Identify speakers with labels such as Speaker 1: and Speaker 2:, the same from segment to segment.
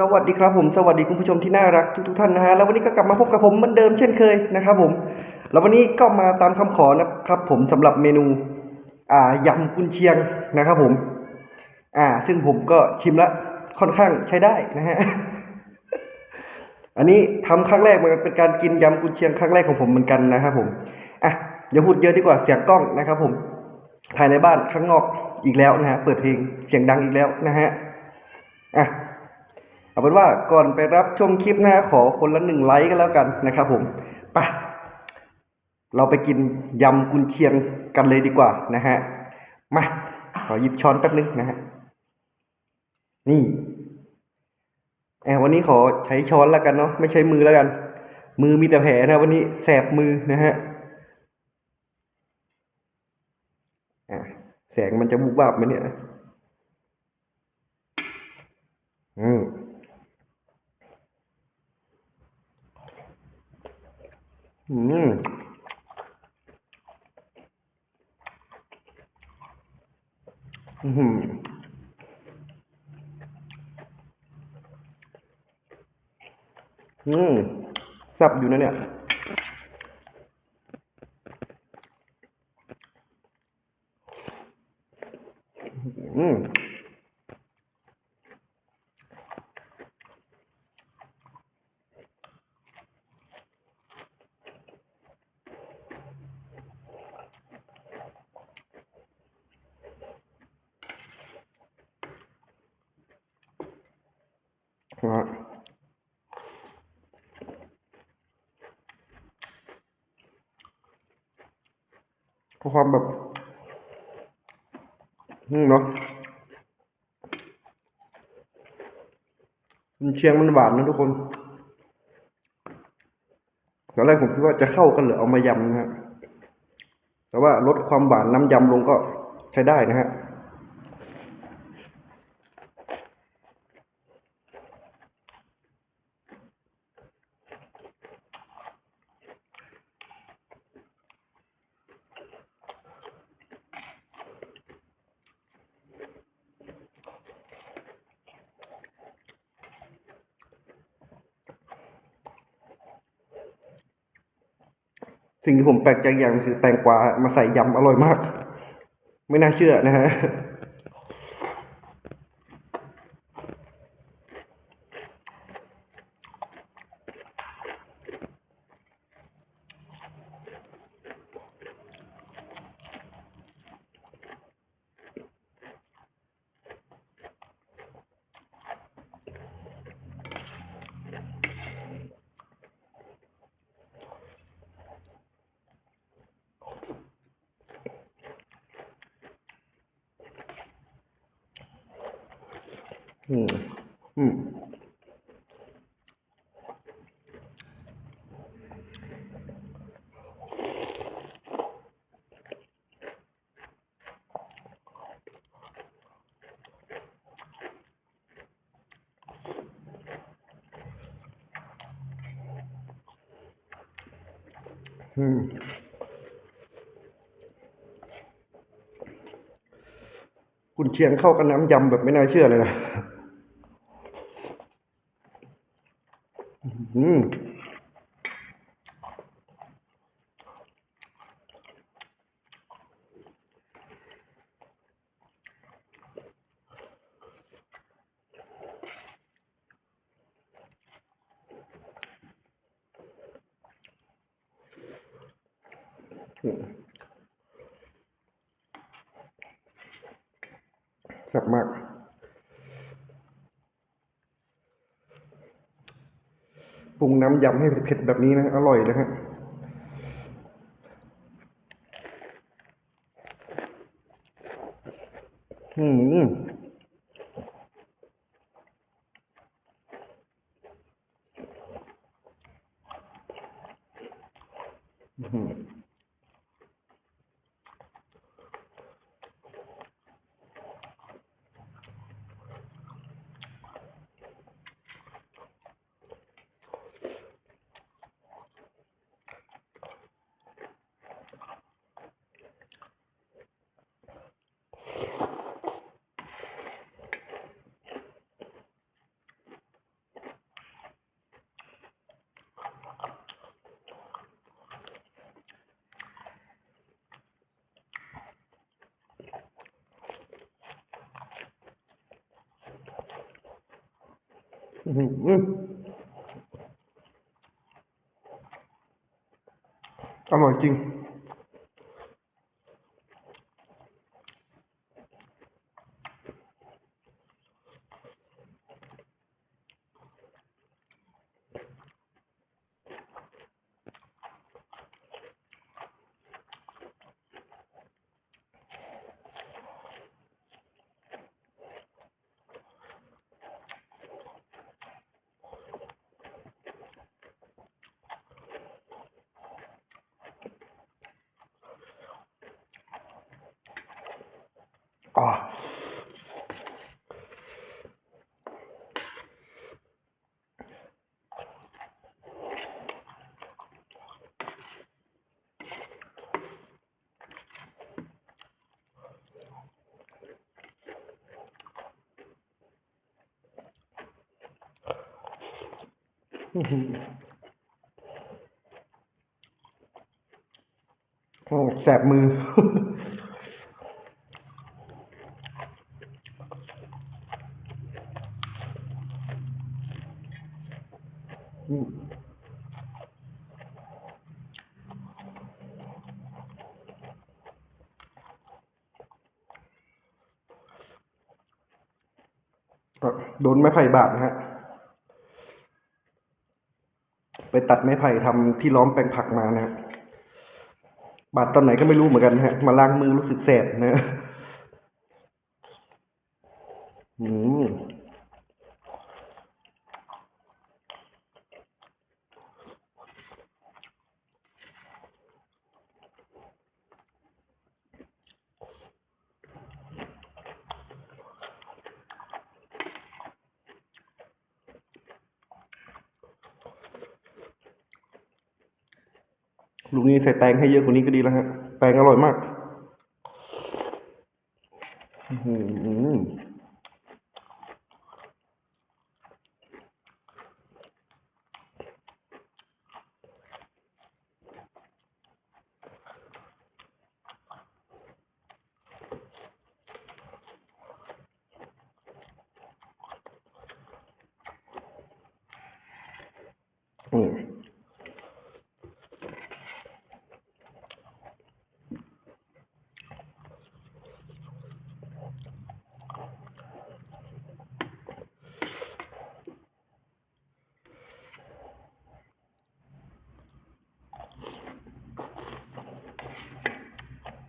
Speaker 1: สวัสดีครับผมสวัสดีคุณผู้ชมที่น่ารักทุกๆท่านนะฮะแล้ววันนี้ก็กลับมาพบกับผมเหมือนเดิมเช่นเคยนะครับผมแล้ววันนี้ก็มาตามคำขอนะครับ ผมสำหรับเมนูอ่ายำกุนเชียงนะครับผม อ่า ซึ่งผมก็ชิมแล้วค่อนข้างใช้ได้นะฮะอันนี้ทำครั้งแรกมันเป็นการกินยำกุนเชียงครั้งแรกของผมเหมือนกันนะครับผมอะอย่าพูดเยอะดีกว่าเสียงกล้องนะครับ ผมภายในบ้านข้างนอกอีกแล้วนะฮะเปิดเพลงเสียงดังอีกแล้วนะฮะอะ เอาเป็นว่าก่อนไปรับชมคลิปนะขอคนละหนึ่งไลค์กันแล้วกันนะครับผมไปเราไปกินยำกุนเชียงกันเลยดีกว่านะฮะมาขอหยิบช้อนแป๊บนึงนะฮะนี่แอบวันนี้ขอใช้ช้อนแล้วกันเนาะไม่ใช้มือแล้วกัน มือมีแต่แผลนะวันนี้แสบมือนะฮะอะแสงมันจะบุบบับไหมเนี่ย อืม อืมอืมอืมสับอยู่นะเนี่ยอืมฮะ ความแบบนี่เนาะมันเชียงมันหวานนะทุกคนตอนแรกผมคิดว่าจะเข้ากันหรือเอามายำนะฮะแต่ว่าลดความหวานน้ำยำลงก็ใช้ได้นะฮะ สิ่งที่ผมแปลกใจอย่างคือแตงกวามาใส่ยำอร่อยมาก ไม่น่าเชื่อนะฮะ อืม อืมอืมคุณเชียงเข้ากับน้ำยำแบบไม่น่าเชื่อเลยนะ อืม แซ่บมากปรุงน้ำยำให้เผ็ดแบบนี้นะ อร่อยเลยฮะอืม อื้อหื โอ้แสบมือ โดนไม้ไผ่บาดนะฮะ ไปตัดไม้ไผ่ทำที่ล้อมแปลงผักมานะครับาดตอนไหนก็ไม่รู้เหมือนกันนะฮะ มาล้างมือรู้สึกแสบนะฮะอืม ลุงนี้ใส่แตงให้เยอะกว่านี้ก็ดีแล้วฮะ แตงอร่อยมาก อืหือ อืม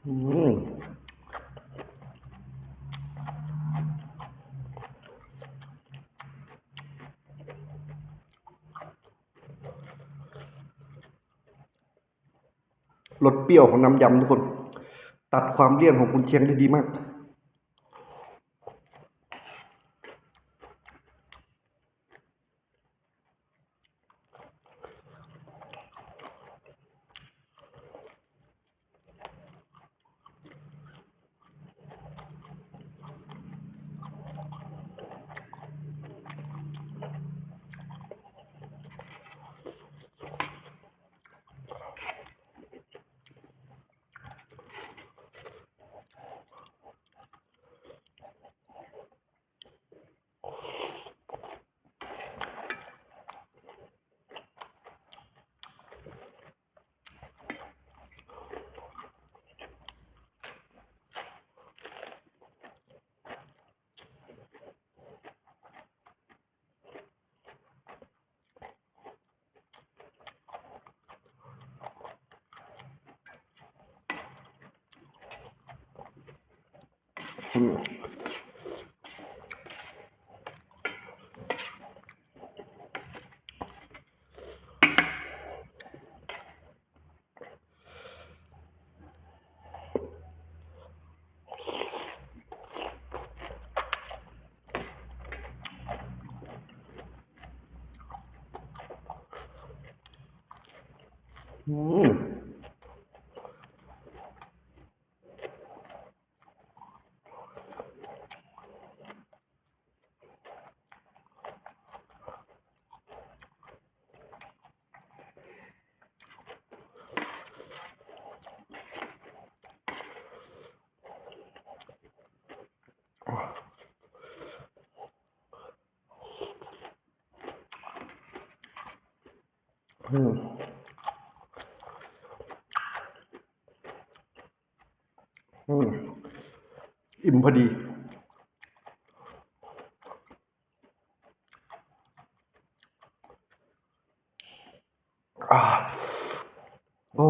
Speaker 1: อืม รสเปรี้ยวของน้ำยำทุกคน ตัดความเลี่ยนของคุณเชียงได้ดีมาก อืม อืมอืมอิ่มพอดี อ่า โอ้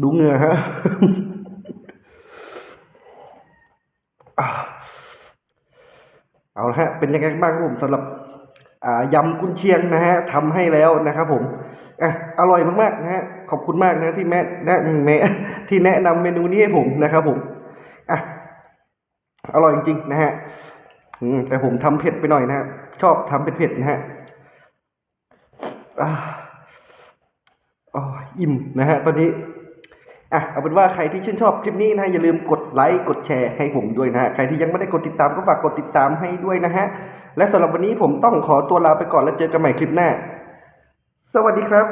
Speaker 1: ดูเหงื่อฮะเอาละฮะ เป็นยังไงบ้างครับผมสำหรับ ยำกุนเชียงนะฮะทำให้แล้วนะครับผมอะอร่อยมากๆนะฮะขอบคุณมากนะที่แม่แนะแม่ที่แนะนำเมนูนี้ให้ผมนะครับผมอะอร่อยจริงๆนะฮะแต่ผมทำเผ็ดไปหน่อยนะฮะชอบทำเผ็ดๆนะฮะอิ่มนะฮะตอนนี้อะเอาเป็นว่าใครที่ชื่นชอบคลิปนี้นะอย่าลืมกดไลค์กดแชร์ให้ผมด้วยนะฮะใครที่ยังไม่ได้กดติดตามก็ฝากกดติดตามให้ด้วยนะฮะ และสำหรับวันนี้ผมต้องขอตัวลาไปก่อนแล้วเจอกันใหม่คลิปหน้า สวัสดีครับ